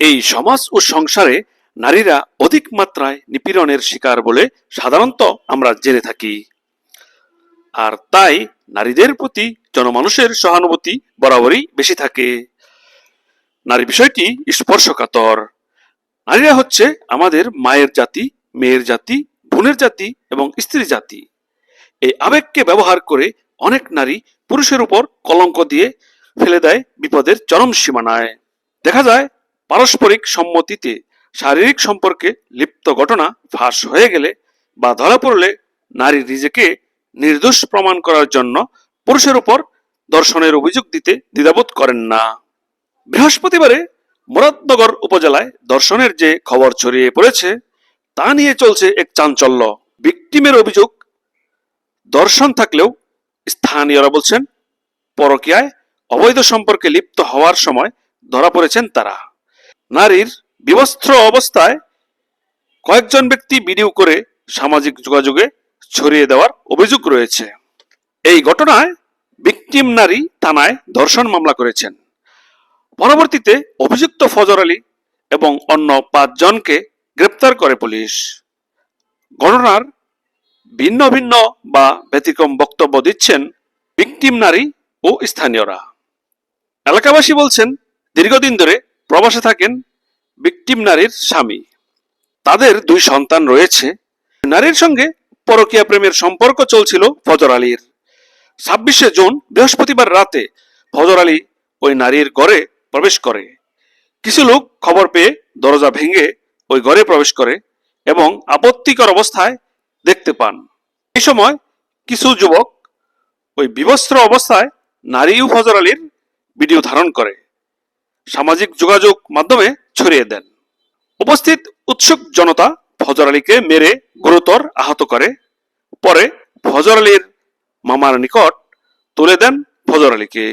এই সমাজ ও সংসারে নারীরা অধিক মাত্রায় নিপীড়নের শিকার বলে সাধারণত আমরা জেনে থাকি। আর তাই নারীদের প্রতি জনমানুষের সহানুভূতি বরাবরই বেশি থাকে। নারী বিষয়টি স্পর্শকাতর। নারীরা হচ্ছে আমাদের মায়ের জাতি, মেয়ের জাতি, বোনের জাতি এবং স্ত্রী জাতি। এই আবেগকে ব্যবহার করে অনেক নারী পুরুষের উপর কলঙ্ক দিয়ে ফেলে দেয় বিপদের চরম সীমানায়। দেখা যায় পারস্পরিক সম্মতিতে শারীরিক সম্পর্কে লিপ্ত ঘটনা ফাঁস হয়ে গেলে বা ধরা পড়লে নারী নিজেকে নির্দোষ প্রমাণ করার জন্য পুরুষের উপর দর্শনের অভিযোগ দিতে দ্বিধাবোধ করেন না। বৃহস্পতিবারে মুরাদনগর উপজেলায় দর্শনের যে খবর ছড়িয়ে পড়েছে, তা নিয়ে চলছে এক চাঞ্চল্য। ভিকটিমের অভিযোগ, দর্শন থাকলেও স্থানীয়রা বলছেন, পরকীয়ায় অবৈধ সম্পর্কে লিপ্ত হওয়ার সময় ধরা পড়েছেন তারা। নারীর বিবস্ত্র অবস্থায় কয়েকজন ব্যক্তি ভিডিও করে সামাজিক যোগাযোগে ছড়িয়ে দেওয়ার অভিযোগ রয়েছে। এই ঘটনায় ভিকটিম নারী থানায় ধর্ষণ মামলা করেছেন। পরবর্তীতে অভিযুক্ত ফজর আলী এবং অন্য পাঁচজনকে গ্রেপ্তার করে পুলিশ। ঘটনার ভিন্ন ভিন্ন বা ব্যতিক্রম বক্তব্য দিচ্ছেন ভিকটিম নারী ও স্থানীয়রা। এলাকাবাসী বলছেন, দীর্ঘদিন ধরে প্রবাসে থাকেন ভিকটিম নারীর স্বামী। তাদের দুই সন্তান রয়েছে। নারীর সঙ্গে পরকীয়া প্রেমের সম্পর্ক চলছিল ফজর আলীর। ছাব্বিশে জুন, বৃহস্পতিবার রাতে ফজর আলী ওই নারীর ঘরে প্রবেশ করে। কিছু লোক খবর পেয়ে দরজা ভেঙে ওই ঘরে প্রবেশ করে এবং আপত্তিকর অবস্থায় দেখতে পান। এই সময় কিছু যুবক ওই বিবস্ত্র অবস্থায় নারী ফজর আলীর ভিডিও ধারণ করে। সামাজিক যোগাযোগ মাধ্যমে ছড়িয়ে দেন। উপস্থিত উৎসুক জনতা ফজর আলীকে মেরে গুরুতর আহত করে। পরে ফজর আলীর মামার নিকট তুলে দেন ফজর আলীকে।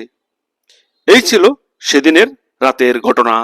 এই ছিল সেদিনের রাতের ঘটনা।